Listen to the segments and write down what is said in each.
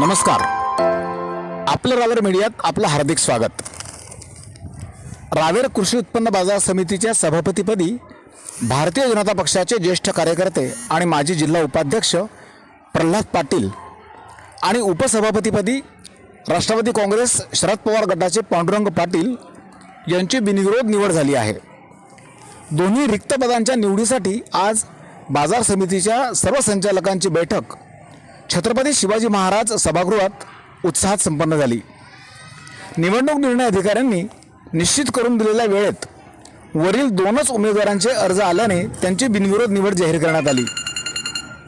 नमस्कार. आपलं रावेर मीडियात आपलं हार्दिक स्वागत. रावेर कृषी उत्पन्न बाजार समितीच्या सभापतीपदी भारतीय जनता पक्षाचे ज्येष्ठ कार्यकर्ते आणि माजी जिल्हा उपाध्यक्ष प्रल्हाद पाटील आणि उपसभापतीपदी राष्ट्रवादी काँग्रेस शरद पवार गटाचे पांडुरंग पाटील यांची बिनविरोध निवड झाली आहे. दोन्ही रिक्त पदांच्या निवडीसाठी आज बाजार समितीच्या सर्व संचालकांची बैठक छत्रपती शिवाजी महाराज सभागृहात उत्साहात संपन्न झाली. निवडणूक निर्णय अधिकाऱ्यांनी निश्चित करून दिलेल्या वेळेत वरील दोनच उमेदवारांचे अर्ज आल्याने त्यांची बिनविरोध निवड जाहीर करण्यात आली.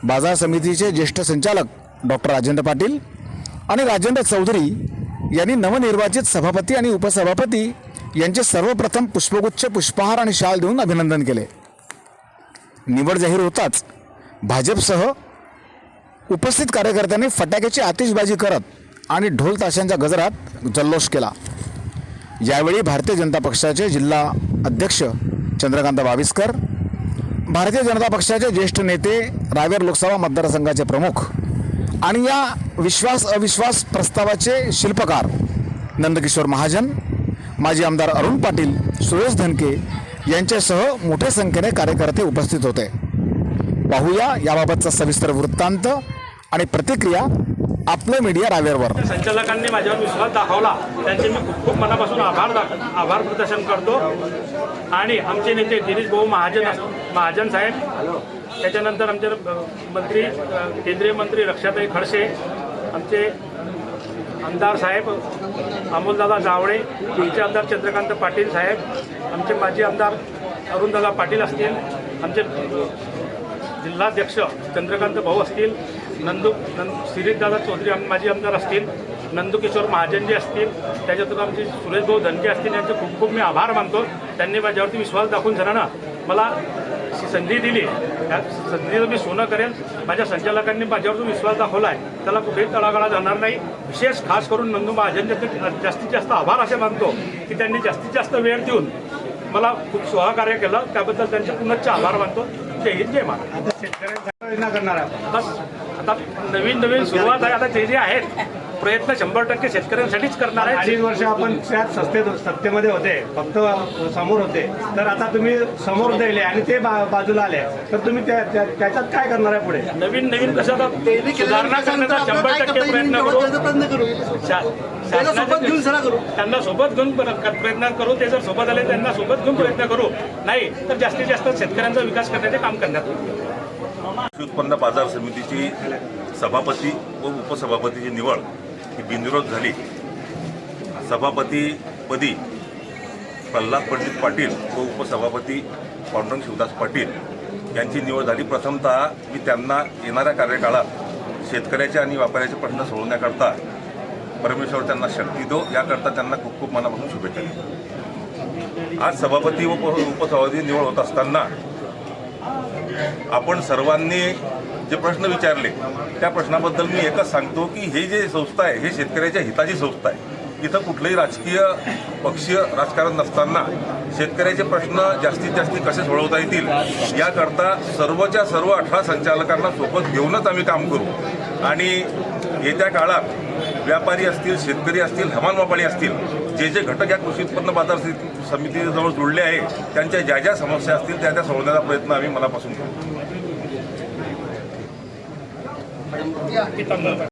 बाजार समितीचे ज्येष्ठ संचालक डॉक्टर राजेंद्र पाटील आणि राजेंद्र चौधरी यांनी नवनिर्वाचित सभापती आणि उपसभापती यांचे सर्वप्रथम पुष्पगुच्छ पुष्पहार आणि शाल देऊन अभिनंदन केले. निवड जाहीर होताच भाजपसह उपस्थित कार्यकर्त्यांनी फटाक्याची आतिषबाजी करत आणि ढोल ताशांच्या गजरात जल्लोष केला. यावेळी भारतीय जनता पक्षाचे जिल्हा अध्यक्ष चंद्रकांत बाविस्कर भारतीय जनता पक्षाचे ज्येष्ठ नेते रावेर लोकसभा मतदारसंघाचे प्रमुख आणि या विश्वास अविश्वास प्रस्तावाचे शिल्पकार नंदकिशोर महाजन माजी आमदार अरुण पाटील सुरेश धनके यांच्यासह मोठ्या संख्येने कार्यकर्ते उपस्थित होते. पाहूया याबाबतचा सविस्तर वृत्तांत आणि प्रतिक्रिया आपलं मीडिया रावेरवर. संचालकांनी माझ्यावर विश्वास दाखवला. त्यांचे मी खूप खूप मनापासून आभार दाख आभार प्रदर्शन करतो. आणि आमचे नेते दिनेश भाऊ महाजन महाजन साहेब. त्याच्यानंतर आमचे मंत्री केंद्रीय मंत्री रक्षाताई खडसे आमचे आमदार साहेब अमोलदादा जावळे बीचे आमदार चंद्रकांत पाटील साहेब आमचे माजी आमदार अरुणदादा पाटील असतील आमचे जिल्हाध्यक्ष चंद्रकांत भाऊ असतील नंदू नंद सिरीजदादा चौधरी आम माजी आमदार असतील नंदुकिशोर महाजनजी असतील त्याच्यातून आमचे सुरेश भाऊ धनके असतील यांचे खूप खूप मी आभार मानतो. त्यांनी माझ्यावरती विश्वास दाखवून सरांना मला संधी दिली. त्या संधीचं मी सोनं करेन. माझ्या संचालकांनी माझ्यावर जो विश्वास दाखवला आहे त्याला कुठेही तळागाळा जाणार नाही. विशेष खास करून नंदू महाजनचे जास्तीत जास्त आभार असे मानतो की त्यांनी जास्तीत जास्त वेळ देऊन मला खूप सहकार्य केलं. त्याबद्दल त्यांचे पुनश्च आभार मानतो. जय हिंद जय महाराज करणार आहे बस. आता नवीन नवीन सुरुवात आहे आता जे जे आहेत प्रयत्न शंभर टक्के शेतकऱ्यांसाठीच करणार आहे अडीच वर्ष आपण त्यात सत्तेत सत्तेमध्ये होते फक्त समोर होते. तर आता तुम्ही समोर दिले आणि ते बा- बाजूला आले. तर तुम्ही त्या- त्या- त्याच्यात काय करणार आहे पुढे? नवीन नवीन कसं आता सुधारणा करण्याचा शंभर टक्के प्रयत्न करू. शा- सोबत घेऊन करू. त्यांना सोबत घेऊन प्र- प्रयत्न करू. ते जर सोबत आले त्यांना सोबत घेऊन प्रयत्न करू. नाही तर जास्तीत जास्त शेतकऱ्यांचा विकास करण्याचे काम करण्यात येईल. कृषी उत्पन्न बाजार समितीची सभापती व उपसभापतीची निवड ही बिनविरोध झाली. सभापतीपदी प्रल्हाद पंडित पाटील व उपसभापती पांडुरंग शिवदास पाटील यांची निवड झाली. प्रथमतः मी त्यांना येणाऱ्या कार्यकाळात शेतकऱ्याचे आणि व्यापाऱ्याचे प्रश्न सोडवण्याकरता परमेश्वर त्यांना शक्ती दो याकरता त्यांना खूप खूप मनापासून शुभेच्छा देतो. आज सभापती व उपसभापती निवड होत असताना आपण सर्वांनी जे प्रश्न विचारले त्या प्रश्नाबद्दल मी एकच सांगतो की हे जे संस्था आहे हे शेतकऱ्याच्या हिताची संस्था आहे. इथं कुठलंही राजकीय पक्षीय राजकारण नसताना शेतकऱ्याचे प्रश्न जास्तीत जास्त कसे सोडवता येतील याकरता सर्वच्या सर्व अठरा संचालकांना सोबत घेऊनच आम्ही काम करू. आणि येत्या काळात व्यापारी असतील शेतकरी असतील हवामान मापाळी असतील जे जे घटक या कृषी उत्पन्न बाजार समितीजवळ जुळले आहे त्यांच्या ज्या ज्या समस्या असतील त्या त्या सोडवण्याचा प्रयत्न आम्ही मनापासून करू